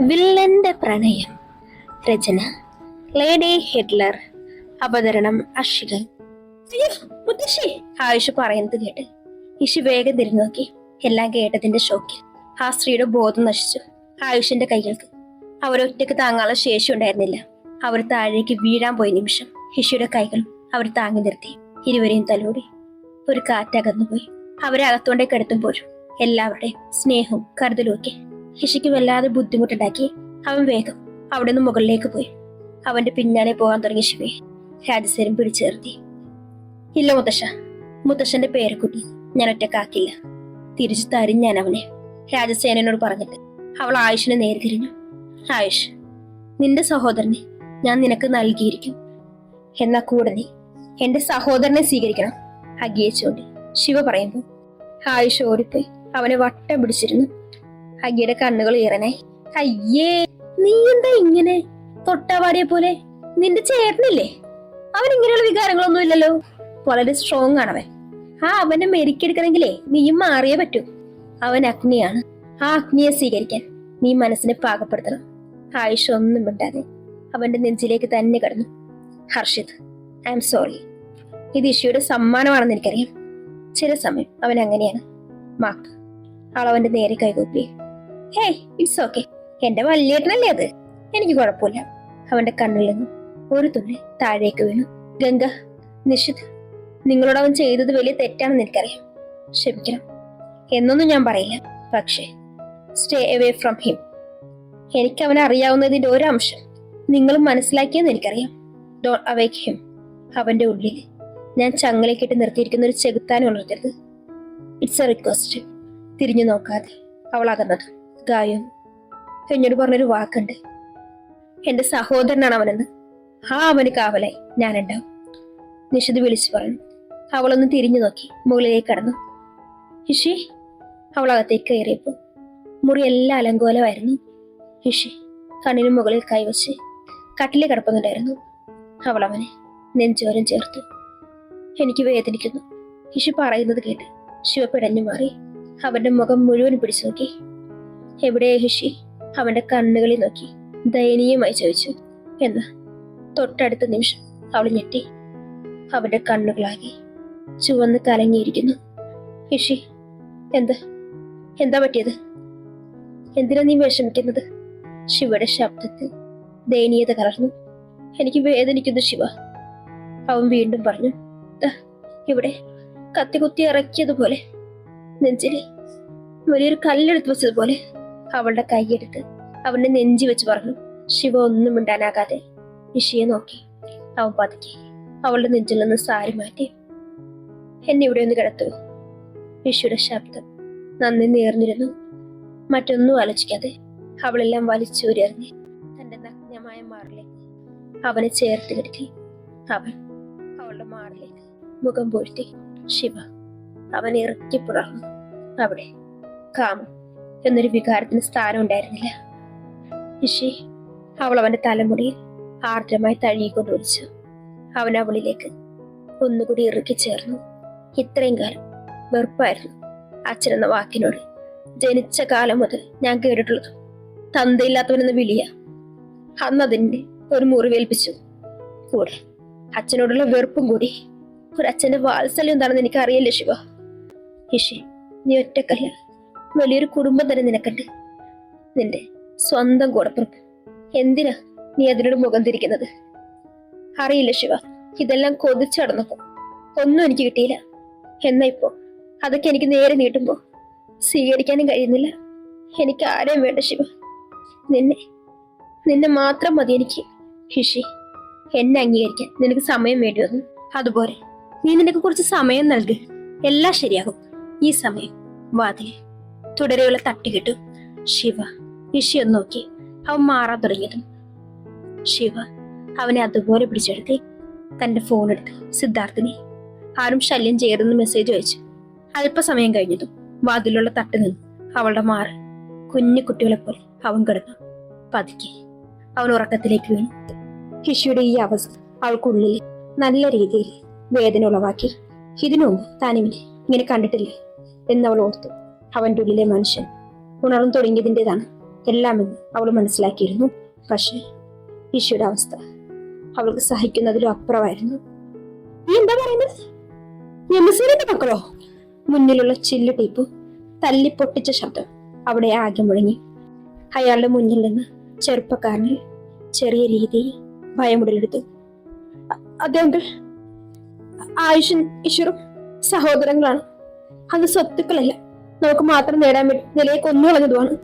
വില്ലന്റെ പ്രണയം. രചന lady Hitler. അവതരണം അഷിക അയ്യോ മുത്തശ്ശി. ആയുഷ് പറയുന്നത് കേട്ട്. ഇഷു വേഗം തിരിഞ്ഞു നോക്കി എല്ലാം കേട്ടതിന്റെ ഷോക്കിൽ ആ സ്ത്രീയുടെ ബോധം നശിച്ചു. ആയുഷിന്റെ കൈകൾക്ക് അവരൊറ്റയ്ക്ക് താങ്ങാനുള്ള ശേഷി ഉണ്ടായിരുന്നില്ല. അവർ താഴേക്ക് വീഴാൻ പോയ നിമിഷം ഇഷുയുടെ കൈകൾ അവർ താങ്ങി നിർത്തി. ഇരുവരെയും തലോടി ഒരു കാറ്റകന്നുപോയി. അവരെ അകത്തോണ്ടേക്ക് എടുത്തുമ്പോഴും എല്ലാവരുടെയും സ്നേഹവും കരുതലും ഹിഷിക്ക് വല്ലാതെ ബുദ്ധിമുട്ടുണ്ടാക്കി. അവൻ വേഗം അവിടെ നിന്ന് മുകളിലേക്ക് പോയി. അവന്റെ പിന്നാലെ പോകാൻ തുടങ്ങി ശിവയെ രാജസേനം പിടിച്ചു നിർത്തി ഇല്ല മുത്തശ്ശ. മുത്തശ്ശന്റെ പേരക്കുട്ടി ഞാൻ ഒറ്റക്കാക്കില്ല. തിരിച്ചു തരും ഞാൻ അവനെ രാജസേനോട് പറഞ്ഞിട്ട് അവൾ ആയുഷിനെ നേരിതിരിഞ്ഞു ആയുഷ് നിന്റെ സഹോദരനെ ഞാൻ നിനക്ക് നൽകിയിരിക്കും. എന്നാ കൂടെ എന്റെ സഹോദരനെ സ്വീകരിക്കണം അഗിയെ ശിവ പറയുമ്പോൾ ആയുഷ് ഓടിപ്പോയി. അവനെ വട്ടം പിടിച്ചിരുന്നു. അഗിയുടെ കണ്ണുകൾ ഉയരണേ അയ്യേ നീ എന്താ ഇങ്ങനെ? തൊട്ടാവാടിയെ പോലെ. നിന്റെ ചേട്ടനില്ലേ? അവൻ ഇങ്ങനെയുള്ള വികാരങ്ങളൊന്നും ഇല്ലല്ലോ. വളരെ സ്ട്രോങ് ആണവൻ. ആ അവനെ മെരുക്കിയെടുക്കണമെങ്കിലേ നീയും മാറിയേ പറ്റൂ. അവൻ അഗ്നിയാണ്. ആ അഗ്നിയെ സ്വീകരിക്കാൻ നീ മനസ്സിനെ പാകപ്പെടുത്തണം. ആയുഷ് ഒന്നും മിണ്ടാതെ അവന്റെ നെഞ്ചിലേക്ക് തന്നെ കടന്നു. ഹർഷിത് ഐ എം സോറി ഇത് ഇഷയുടെ സമ്മാനമാണെന്ന് എനിക്കറിയാം. ചില സമയം അവൻ അങ്ങനെയാണ്. മാക്ക് ആൾ അവന്റെ നേരെ കൈകൂപ്പി. ഹേയ് ഇറ്റ്സ് ഓക്കെ എന്റെ വല്യേട്ടനല്ലേ അത്? എനിക്ക് കുഴപ്പമില്ല. അവന്റെ കണ്ണിൽ നിന്നും ഒരു തുള്ളി താഴേക്ക് വീണു. ഗംഗ നിഷിത് നിങ്ങളോട് അവൻ ചെയ്തത് വലിയ തെറ്റാണെന്ന് എനിക്കറിയാം. ക്ഷമിക്കണം. എന്നൊന്നും ഞാൻ പറയില്ല. പക്ഷേ സ്റ്റേ എവേ ഫ്രം ഹിം എനിക്ക് അവനെ അറിയാവുന്നതിന്റെ ഒരു അംശം നിങ്ങളും മനസ്സിലാക്കിയെന്ന് എനിക്കറിയാം. ഡോൺ അവേക്ക് ഹിം അവന്റെ ഉള്ളിൽ ഞാൻ ചങ്ങലേക്കിട്ട് നിർത്തിയിരിക്കുന്ന ഒരു ചെകുത്താനും ഉണർത്തരുത്. ഇറ്റ്സ് എ റിക്വസ്റ്റ് തിരിഞ്ഞു നോക്കാതെ അവൾ അകന്നത്. ഗായം എന്നോട് പറഞ്ഞൊരു വാക്കുണ്ട്. എന്റെ സഹോദരനാണ് അവനെന്ന്. ആ അവന് കാവലായി ഞാനുണ്ടാവും. നിഷിത് വിളിച്ചു പറഞ്ഞു. അവളൊന്ന് തിരിഞ്ഞു നോക്കി മുകളിലേക്ക് കടന്നു. ഇഷി അവൾ അകത്തേക്ക് കയറിയപ്പോ മുറി എല്ലാം അലങ്കോലമായിരുന്നു. ഇഷി കണ്ണിന് മുകളിൽ കൈവച്ച് കട്ടിലെ കിടപ്പുന്നുണ്ടായിരുന്നു അവൾ അവനെ നെഞ്ചോരം ചേർത്തു. എനിക്ക് വേദനിക്കുന്നു ഇഷി പറയുന്നത് കേട്ട് ശിവ പിടഞ്ഞു മാറി അവന്റെ മുഖം മുഴുവൻ പിടിച്ചു നോക്കി. എവിടെയാ ഹിഷി അവന്റെ കണ്ണുകളിൽ നോക്കി. ദയനീയമായി ചോദിച്ചു. എന്ന്? തൊട്ടടുത്ത നിമിഷം. അവൾ ഞെട്ടി. അവന്റെ കണ്ണുകളാകെ ചുവന്ന് കലങ്ങിയിരിക്കുന്നു. ഹിഷി എന്ത്? എന്താ പറ്റിയത്? എന്തിനാ നീ വിഷമിക്കുന്നത്? ശിവയുടെ ശബ്ദത്തിൽ ദയനീയത കലർന്നു. എനിക്ക് വേദനിക്കുന്നു ശിവ. അവൻ വീണ്ടും പറഞ്ഞു. "ദാ, ഇവിടെ കത്തി കുത്തി ഇറക്കിയതുപോലെ. നെഞ്ചിലെ വലിയൊരു കല്ലെടുത്ത് വെച്ചതുപോലെ. അവളുടെ കൈയെടുത്ത് അവന്റെ നെഞ്ചി വെച്ച് പറഞ്ഞു ശിവ ഒന്നും മിണ്ടാനാകാതെ ഇഷിയെ നോക്കി. അവൻ പതുക്കി അവളുടെ നെഞ്ചിൽ നിന്ന് സാരി മാറ്റി എന്നെ ഇവിടെ ഒന്ന് കിടത്തു. ഇഷിയുടെ ശബ്ദം നന്ദി നേർന്നിരുന്നു. മറ്റൊന്നും ആലോചിക്കാതെ അവളെല്ലാം വലിച്ചൂരിറങ്ങി തന്റെ നഗ്നമായ മാറിലേക്ക് അവനെ ചേർത്ത് കിടത്തി അവൻ അവളുടെ മാറിലേക്ക് മുഖം പൊഴുത്തി ശിവ അവനെ ഇറക്കി പുറർന്നു അവിടെ കാമം. എന്നൊരു വികാരത്തിന് സ്ഥാനം ഉണ്ടായിരുന്നില്ല. ഇഷി അവൾ അവന്റെ തലമുടിയിൽ ആർദ്രമായി തഴുകിക്കൊണ്ട് വിളിച്ചു അവൻ അവളിലേക്ക് ഒന്നുകൂടി ഇറുക്കി ചേർന്നു. ഇത്രയും കാലം വെറുപ്പായിരുന്നു അച്ഛനെന്ന വാക്കിനോട്. ജനിച്ച കാലം മുതൽ ഞാൻ കേട്ടിട്ടുള്ളത് തന്തയില്ലാത്തവനെന്ന് വിളിയ. അന്ന് അതിന്റെ ഒരു മുറിവേൽപ്പിച്ചു കൂടെ അച്ഛനോടുള്ള വെറുപ്പും കൂടി. ഒരു അച്ഛന്റെ വാത്സല്യം എന്താണെന്ന് എനിക്ക് അറിയില്ല ശിവ. ഋഷി നീ ഒറ്റക്കല്ല. വലിയൊരു കുടുംബം തന്നെ നിനക്കട്ടെ നിന്റെ സ്വന്തം കൂടപ്പുറപ്പ് എന്തിനാ നീ അതിനോട് മുഖം തിരിക്കുന്നത്? അറിയില്ല ശിവ. ഇതെല്ലാം കൊതിച്ചടന്നപ്പോ ഒന്നും എനിക്ക് കിട്ടിയില്ല. എന്നാ ഇപ്പോ? അതൊക്കെ എനിക്ക് നേരെ നീട്ടുമ്പോ സ്വീകരിക്കാനും കഴിയുന്നില്ല. എനിക്ക് ആരെയും വേണ്ട ശിവ. നിന്നെ നിന്നെ മാത്രം മതി എനിക്ക് ഹിഷി എന്നെ അംഗീകരിക്കാൻ നിനക്ക് സമയം വേണ്ടി വന്നു. അതുപോലെ നീ നിനക്ക് കുറച്ച് സമയം നൽകി. എല്ലാം ശരിയാകും. ഈ സമയം വാതിൽ. തുടരെയുള്ള തട്ടി കിട്ടും. ശിവ ഒന്ന് നോക്കി. അവൻ മാറാൻ തുടങ്ങിയതും. ശിവ അവനെ അതുപോലെ പിടിച്ചെടുത്തി തന്റെ ഫോൺ എടുത്ത് സിദ്ധാർത്ഥിനെ ആരും ശല്യം ചെയ്യരുതെന്ന് മെസ്സേജ് അയച്ചു. അല്പസമയം കഴിഞ്ഞതും വാതിലുള്ള തട്ട് നിന്ന്. അവളുടെ മാറ് കുഞ്ഞു കുട്ടികളെ പോലെ അവൻ കിടന്നു. പതുക്കെ അവൻ ഉറക്കത്തിലേക്ക് വീണു. ഹിഷിയുടെ ഈ അവസ്ഥ അവൾക്കുള്ളിൽ നല്ല രീതിയിൽ വേദന ഉളവാക്കി. ഇതിനു മുമ്പ് താനിവിനെ ഇങ്ങനെ കണ്ടിട്ടില്ലേ? എന്നവൾ ഓർത്തു. അവന്റെ ഉള്ളിലെ മനുഷ്യൻ. ഉണർന്നു തുടങ്ങിയതിന്റെതാണ്. എല്ലാമെന്ന് അവൾ മനസ്സിലാക്കിയിരുന്നു. പക്ഷേ ഈശോയുടെ അവസ്ഥ അവൾക്ക് സഹിക്കുന്നതിലും അപ്പുറമായിരുന്നു. നീ എന്താ പറയുന്നത്? മക്കളോ? മുന്നിലുള്ള ചില്ല് ടീപ്പ് തല്ലി പൊട്ടിച്ച ശബ്ദം അവിടെ ആകെ മുഴങ്ങി. അയാളുടെ മുന്നിൽ നിന്ന് ചെറുപ്പക്കാരനിൽ ചെറിയ രീതിയിൽ ഭയമുടലെടുത്തു. അ- അതെ അങ്കിൾ ആയുഷൻ ഈശ്വറും സഹോദരങ്ങളാണ്. അത് സ്വത്തുക്കളല്ല. നമുക്ക് മാത്രം നേടാൻ വേണ്ടി നിലയെ കൊന്നു കളഞ്ഞതുമാണ്.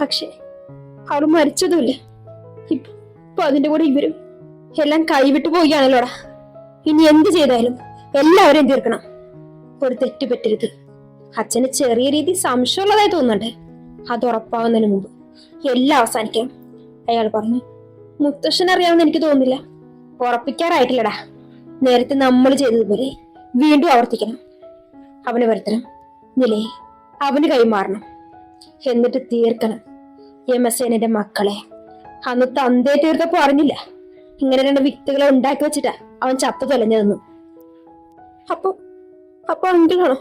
പക്ഷെ അവൾ മരിച്ചതുമില്ല. ഇപ്പൊ അതിന്റെ കൂടെ ഇവരും എല്ലാം കൈവിട്ടു പോവുകയാണല്ലോടാ. ഇനി എന്ത് ചെയ്താലും എല്ലാവരെയും തീർക്കണം. ഒരു തെറ്റ് പറ്റരുത്. അച്ഛന് ചെറിയ രീതി സംശയമുള്ളതായി തോന്നുന്നുണ്ട്. അത് ഉറപ്പാവുന്നതിന് മുമ്പ് എല്ലാം അവസാനിക്കാം. അയാൾ പറഞ്ഞു മുത്തശ്ശൻ അറിയാമെന്ന് എനിക്ക് തോന്നുന്നില്ല. ഉറപ്പിക്കാറായിട്ടില്ലടാ. നേരത്തെ നമ്മൾ ചെയ്തതുപോലെ വീണ്ടും ആവർത്തിക്കണം. അവന് വരുത്തണം. നിലയെ അവന് കൈമാറണം. എന്നിട്ട് തീർക്കണം. യമസേനന്റെ മക്കളെ അന്ന് തന്തേ തീർത്തപ്പോ അറിഞ്ഞില്ല. ഇങ്ങനെ രണ്ട് വിത്തുകളെ ഉണ്ടാക്കി വെച്ചിട്ടാ അവൻ ചത്ത തൊലഞ്ഞതെന്നു. അപ്പൊ അപ്പൊ അങ്കിളാണോ?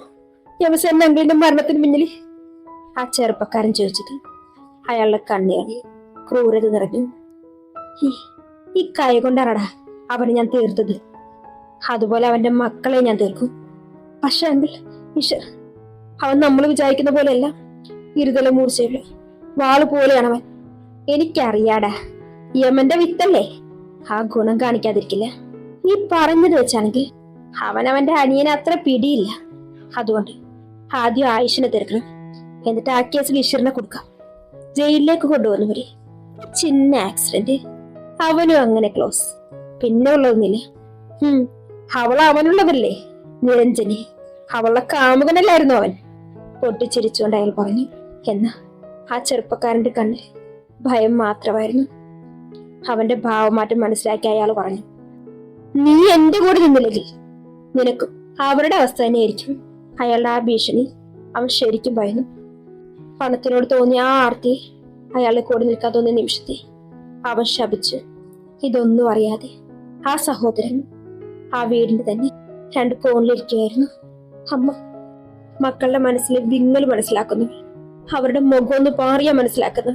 യമസേന അങ്കിളിന്റെ മരണത്തിന് പിന്നിൽ ആ ചെറുപ്പക്കാരൻ ചോദിച്ചത് അയാളുടെ കണ്ണുകളിൽ ക്രൂരത നിറഞ്ഞു. ഈ കൈ കൊണ്ടാണടാ അവനെ ഞാൻ തീർത്തത്. അതുപോലെ അവന്റെ മക്കളെ ഞാൻ തീർക്കും. പക്ഷെ അങ്കിൾ അവൻ നമ്മൾ വിചാരിക്കുന്ന പോലെയല്ല. ഇരുതല മൂർച്ചയുള്ള വാൾ പോലെയാണ് അവൻ. എനിക്കറിയാടാ യമന്റെ വിത്തല്ലേ? ആ ഗുണം കാണിക്കാതിരിക്കില്ല. നീ പറഞ്ഞത് വെച്ചാണെങ്കിൽ അവൻ അവന്റെ അനിയന് അത്ര പിടിയില്ല. അതുകൊണ്ട് ആദ്യം ആയുഷിനെ തീർക്കണം. എന്നിട്ട് ആ കേസിൽ ഈശ്വരനെ കൊടുക്കാം. ജയിലിലേക്ക് കൊണ്ടുവന്നവര് ചിന്ന ആക്സിഡന്റ്. അവനും അങ്ങനെ ക്ലോസ്. പിന്നെ ഉള്ളതൊന്നില്ല ഉം അവൾ അവനുള്ളതല്ലേ? നിരഞ്ജനി. അവളുടെ കാമുകനല്ലായിരുന്നു അവൻ? പൊട്ടിച്ചിരിച്ചുകൊണ്ട് അയാൾ പറഞ്ഞു എന്നാ ആ ചെറുപ്പക്കാരന്റെ കണ്ണിൽ ഭയം മാത്രമായിരുന്നു. അവന്റെ ഭാവമാറ്റം മനസ്സിലാക്കി അയാൾ പറഞ്ഞു നീ എന്റെ കൂടെ നിന്നില്ലെങ്കിൽ നിനക്ക് അവരുടെ അവസ്ഥ തന്നെയായിരിക്കും. അയാളുടെ ആ ഭീഷണി അവൻ ശരിക്കും ഭയന്നു. പണത്തിനോട് തോന്നിയ ആ ആർത്തി അയാളെ കൂടെ നിൽക്കാൻ തോന്നിയ നിമിഷത്തെ അവൻ ശപിച്ച്. ഇതൊന്നും അറിയാതെ ആ സഹോദരൻ ആ വീടിന്റെ തന്നെ രണ്ട് കോണിലിരിക്കുകയായിരുന്നു. അമ്മ മക്കളുടെ മനസ്സിലെ വിങ്ങൽ മനസ്സിലാക്കുന്നു. അവരുടെ മുഖം ഒന്ന് പാറിയ മനസ്സിലാക്കുന്നു.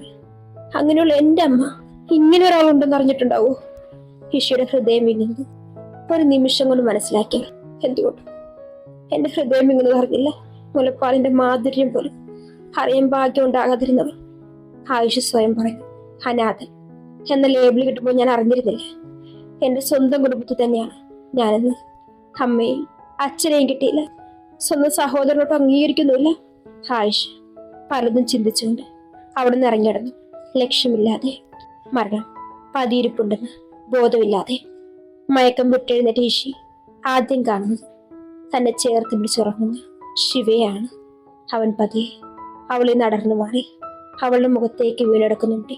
അങ്ങനെയുള്ള എന്റെ അമ്മ ഇങ്ങനെ ഒരാളുണ്ടെന്ന് അറിഞ്ഞിട്ടുണ്ടാവോ? ഈശോയുടെ ഹൃദയം വിങ്ങുന്നത് ഒരു നിമിഷം കൊണ്ട് മനസ്സിലാക്കി. എന്തുകൊണ്ട്? എന്റെ ഹൃദയം വിങ്ങുന്നത് അറിഞ്ഞില്ല. മുലപ്പാലിന്റെ മാധുര്യം പോലും അറിയാൻ ഭാഗ്യം ഉണ്ടാകാതിരുന്നവർ ആയുഷ് സ്വയം പറഞ്ഞു അനാഥൻ. എന്ന ലേബിൾ കിട്ടുമ്പോൾ ഞാൻ അറിഞ്ഞിരുന്നില്ല. എന്റെ സ്വന്തം കുടുംബത്തിൽ തന്നെയാണ് ഞാനെന്ന്. അമ്മയും അച്ഛനെയും കിട്ടിയില്ല. സ്വന്തം സഹോദരനോട്ട് അംഗീകരിക്കുന്നുമില്ല ആയുഷ് പലതും ചിന്തിച്ചുകൊണ്ട് അവിടെ നിന്ന് ഇറങ്ങിയിടന്നു. ലക്ഷ്യമില്ലാതെ മരണം പതിയിരിപ്പുണ്ടെന്ന് ബോധമില്ലാതെ മയക്കം വിട്ടെഴുന്നേറ്റ് ഈശി ആദ്യം കാണുന്നത് തന്നെ ചേർത്ത് പിടിച്ചുറങ്ങുന്ന ശിവയാണ് അവൻ പതിയെ. അവളെ നടന്നു മാറി അവളുടെ മുഖത്തേക്ക് വീണെടുക്കുന്നുണ്ട്.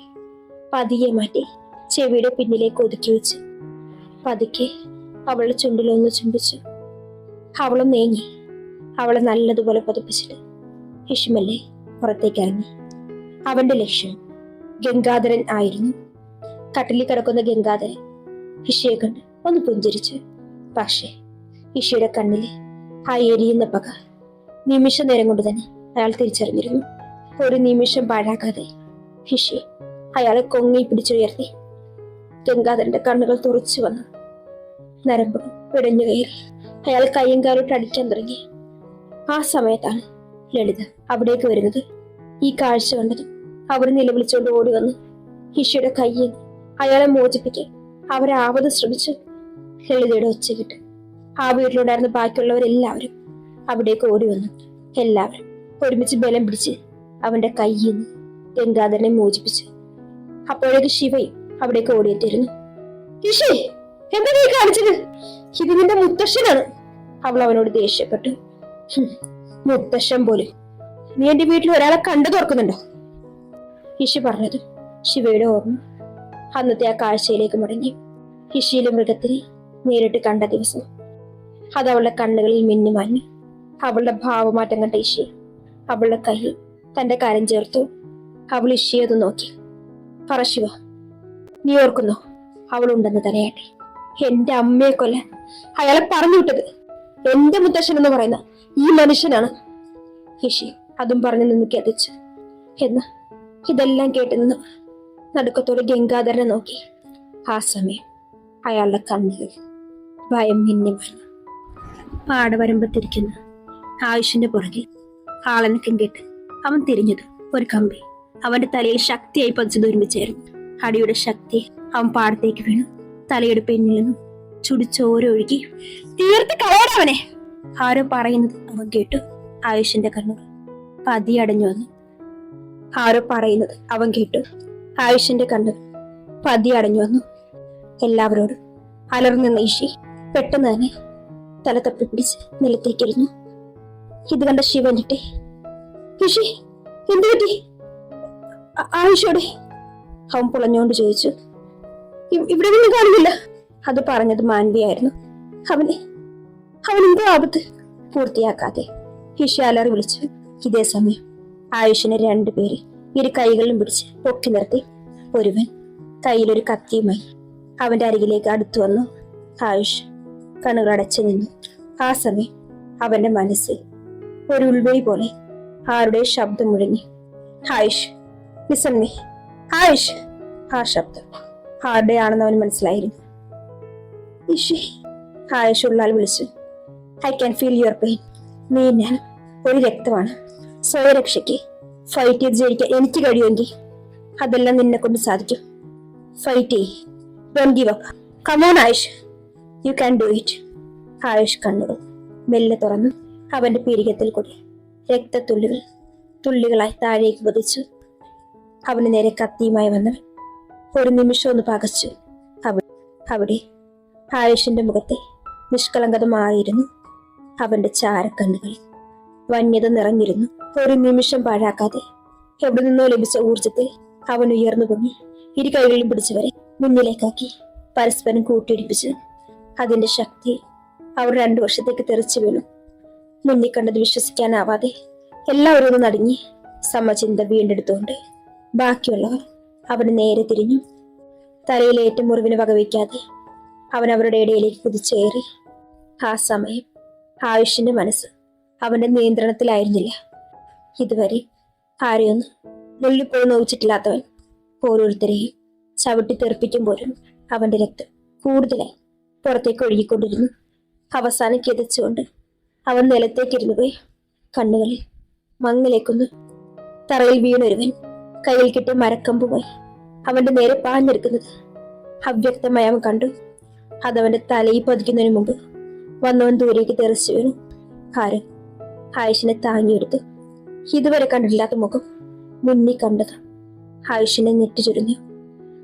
പതിയെ മാറ്റി ചെവിയുടെ പിന്നിലേക്ക് ഒതുക്കി വെച്ച് പതുക്കെ അവളുടെ ചുണ്ടിലൊന്ന് ചുംബിച്ചു. അവളും നീങ്ങി. അവളെ നല്ലതുപോലെ പതിപ്പിച്ചിട്ട് ഹിഷ്മല്ലേ പുറത്തേക്ക് ഇറങ്ങി. അവന്റെ ലക്ഷ്യം ഗംഗാധരൻ ആയിരുന്നു. കട്ടിലിൽ കിടക്കുന്ന ഗംഗാധരൻ ഇഷയെ കണ്ട് ഒന്ന് പുഞ്ചിരിച്ചു. പക്ഷേ ഇഷയുടെ കണ്ണിൽ ആ എരിയുന്ന പക നിമിഷ നേരം കൊണ്ട് തന്നെ അയാൾ തിരിച്ചറിഞ്ഞിരുന്നു. ഒരു നിമിഷം പാഴാക്കാതെ ഹിഷി അയാളെ കൊങ്ങി പിടിച്ചുയർത്തി ഗംഗാധരന്റെ കണ്ണുകൾ തുറച്ചു വന്നു. നരമ്പും പിടഞ്ഞു കയറി അയാൾ കയ്യും കാലോട്ട് അടിക്കാൻ തുടങ്ങി ആ സമയത്താണ് ലളിത അവിടേക്ക് വരുന്നത്. ഈ കാഴ്ച കണ്ടത് അവർ നിലവിളിച്ചുകൊണ്ട് ഓടി വന്നു. ഹിഷയുടെ കയ്യിൽ അയാളെ മോചിപ്പിക്കാൻ അവരാവത് ശ്രമിച്ചു. ലളിതയുടെ ഒച്ച കിട്ട് ആ വീട്ടിലുണ്ടായിരുന്ന ബാക്കിയുള്ളവരെല്ലാവരും അവിടേക്ക് ഓടി വന്നു. എല്ലാവരും ഒരുമിച്ച് ബലം പിടിച്ച് അവന്റെ കയ്യിൽ നിന്ന് ഗംഗാധരനെ മോചിപ്പിച്ചു. അപ്പോഴേക്ക് ശിവയും അവിടേക്ക് ഓടിയെത്തിയിരുന്നു. ഋഷി എന്താ നീ കാണിച്ചത്? ഇത് മുത്തശ്ശനാണ്. അവൾ അവനോട് ദേഷ്യപ്പെട്ടു. "ഹും, മുത്തശ്ശൻ പോലും. നീ എന്റെ വീട്ടിൽ ഒരാളെ കണ്ടു തുറക്കുന്നുണ്ടോ? ഇഷി പറഞ്ഞത് ശിവയുടെ ഓർമ്മ. അന്നത്തെ ആ കാഴ്ചയിലേക്ക് മുടങ്ങി. ഇഷിയിലെ മൃഗത്തിനെ നേരിട്ട് കണ്ട ദിവസം അത് അവളുടെ കണ്ണുകളിൽ മിന്നു മാഞ്ഞു. അവളുടെ ഭാവമാറ്റം കണ്ട ഇഷി അവളുടെ കയ്യിൽ തന്റെ കരം ചേർത്തു. അവൾ ഇഷിയത് നോക്കി. പറ ശിവ നീ ഓർക്കുന്നോ? അവളുണ്ടെന്ന് തലയാട്ടെ. എന്റെ അമ്മയെ കൊല്ലാൻ അയാളെ പറഞ്ഞു വിട്ടത്. എന്റെ മുത്തശ്ശൻ എന്ന് പറയുന്ന ഈ മനുഷ്യനാണ് ഹിഷി അതും പറഞ്ഞു നിന്ന് കെതിച്ച് എന്ന് ഇതെല്ലാം കേട്ട് നിന്ന് നടുക്കത്തോടെ ഗംഗാധരനെ നോക്കി. ആ സമയം അയാളുടെ കണ്ണുകൾ ഭയം മിന്നി വന്നു പാടവരമ്പത്തിരിക്കുന്ന ആയുഷിന്റെ പുറകിൽ ആളനക്കം കേട്ട് അവൻ തിരിഞ്ഞത് ഒരു കമ്പി. അവന്റെ തലയിൽ ശക്തിയായി പതിച്ചത് ഒരുമിച്ചായിരുന്നു. അടിയുടെ ശക്തി അവൻ പാടത്തേക്ക് വീണു. തലയുടെ പിന്നിൽ നിന്നും ചുടിച്ചോര ഒഴുകി തീർത്ത് കളയണവനെ ആരോ പറയുന്നത് അവൻ കേട്ടു ആയുഷിന്റെ കണ്ണുകൾ. പതിയടഞ്ഞു വന്നു. ആരോ പറയുന്നത് അവൻ കേട്ടു ആയുഷിന്റെ കണ്ണുകൾ. പതിയടഞ്ഞു വന്നു. എല്ലാവരോടും അലർന്നിന്ന ഈശി പെട്ടെന്ന് തന്നെ തല തപ്പി പിടിച്ച് നിലത്തേക്കിരുന്നു ഇത് കണ്ട ശിവനിട്ടെ ഈശി എന്ത് പറ്റി? ആയുഷോടെ? അവൻ പുളഞ്ഞുകൊണ്ട് ചോദിച്ചു ഇവിടെ കാണുന്നില്ല. അത് പറഞ്ഞത് മാൻവിയായിരുന്നു. അവനെ അവൻ എന്തോ ആപത്ത് പൂർത്തിയാക്കാതെ ഹിഷാലറി വിളിച്ചു ഇതേ സമയം ആയുഷിനെ രണ്ടുപേര് ഇരു കൈകളിലും പിടിച്ച് പൊക്കി നിർത്തി. ഒരുവൻ കയ്യിലൊരു കത്തിയുമായി അവന്റെ അരികിലേക്ക് അടുത്തു വന്നു. ആയുഷ് കണ്ണുകൾ അടച്ചു നിന്നു. ആ സമയം അവന്റെ മനസ്സിൽ ഒരു ഉൾവഴി പോലെ ആരുടെ ശബ്ദം മുഴങ്ങി. ആയുഷ് ലിസൺ ആയുഷ്. ആ ശബ്ദം ആരുടെയാണെന്ന് അവന് മനസ്സിലായിരുന്നു. ഇഷി ആയുഷ് ഉള്ളാൽ വിളിച്ചു I can feel your pain നീ ഞാൻ ഒരു രക്തമാണ്. സ്വയരക്ഷയ്ക്ക് ഫൈറ്റ് ചെയ്ത് ജയിക്കാൻ എനിക്ക് കഴിയുമെങ്കിൽ അതെല്ലാം നിന്നെ കൊണ്ട് സാധിക്കും. ഫൈറ്റ് ചെയ് come on Ayush. You can do it Ayush കണ്ണുകൾ മെല്ലെ തുറന്നു അവന്റെ പീരികത്തിൽ കൂടി രക്തത്തുള്ളികൾ തുള്ളികളായി താഴേക്ക് പതിച്ചു അവന് നേരെ കത്തിയുമായി വന്നവൻ ഒരു നിമിഷം ഒന്ന് പകച്ചു അവ- അവിടെ ആയുഷിന്റെ മുഖത്തെ നിഷ്കളങ്കത മാറിയിരുന്നു അവന്റെ ചാരക്കണ്ണുകളിൽ വന്യത നിറഞ്ഞിരുന്നു. ഒരു നിമിഷം പാഴാക്കാതെ എവിടെ നിന്നോ ലഭിച്ച ഊർജത്തിൽ അവൻ ഉയർന്നു പൊങ്ങി ഇരു കൈകളിലും പിടിച്ചവരെ മുന്നിലേക്കാക്കി പരസ്പരം കൂട്ടിയിടിപ്പിച്ച്. അതിന്റെ ശക്തി അവർ രണ്ടു വർഷത്തേക്ക് തെറിച്ചു വീണു. മുന്നിൽ കണ്ടത് വിശ്വസിക്കാനാവാതെ എല്ലാവരും ഒന്ന് നടുങ്ങി സമചിന്ത വീണ്ടെടുത്തുകൊണ്ട് ബാക്കിയുള്ളവർ അവന് നേരെ തിരിഞ്ഞു. തലയിലേറ്റ മുറിവിന് വകവയ്ക്കാതെ അവൻ അവരുടെ ഇടയിലേക്ക് കുതിച്ചേറി. ആ സമയം ആയുഷിന്റെ മനസ്സ് അവന്റെ നിയന്ത്രണത്തിലായിരുന്നില്ല. ഇതുവരെ ആരെയൊന്നും നുള്ളിപ്പോയി നോവിച്ചിട്ടില്ലാത്തവൻ ഓരോരുത്തരെയും ചവിട്ടി തെറിപ്പിക്കുമ്പോഴും അവന്റെ രക്തം കൂടുതലായി പുറത്തേക്ക് ഒഴുകിക്കൊണ്ടിരുന്നു. അവസാനം കിതച്ചുകൊണ്ട് അവൻ നിലത്തേക്കിരുന്നു പോയി. കണ്ണുകളിൽ മങ്ങലേക്കുന്നു. തറയിൽ വീണൊരുവൻ കയ്യിൽ കിട്ടിയ മരക്കമ്പുമായി അവന്റെ നേരെ പാഞ്ഞെടുക്കുന്നത്. അവ്യക്തമായി അവൻ കണ്ടു. അതവന്റെ തലയിൽ പതിക്കുന്നതിന് മുമ്പ് വന്നവൻ ദൂരേക്ക് തെറിച്ചു വീണു. കാരൻ ആയുഷിനെ താങ്ങിയെടുത്തു ഇതുവരെ കണ്ടില്ലാത്ത മുഖം മുന്നി കണ്ടത് ആയുഷിനെ നെറ്റി ചുരുങ്ങി.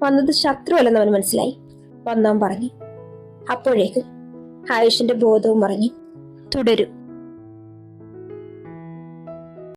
വന്നത് ശത്രുവല്ലെന്ന് അവന് മനസ്സിലായി. വന്നവൻ പറഞ്ഞു അപ്പോഴേക്ക് ആയുഷിന്റെ ബോധവും മറഞ്ഞു തുടരും.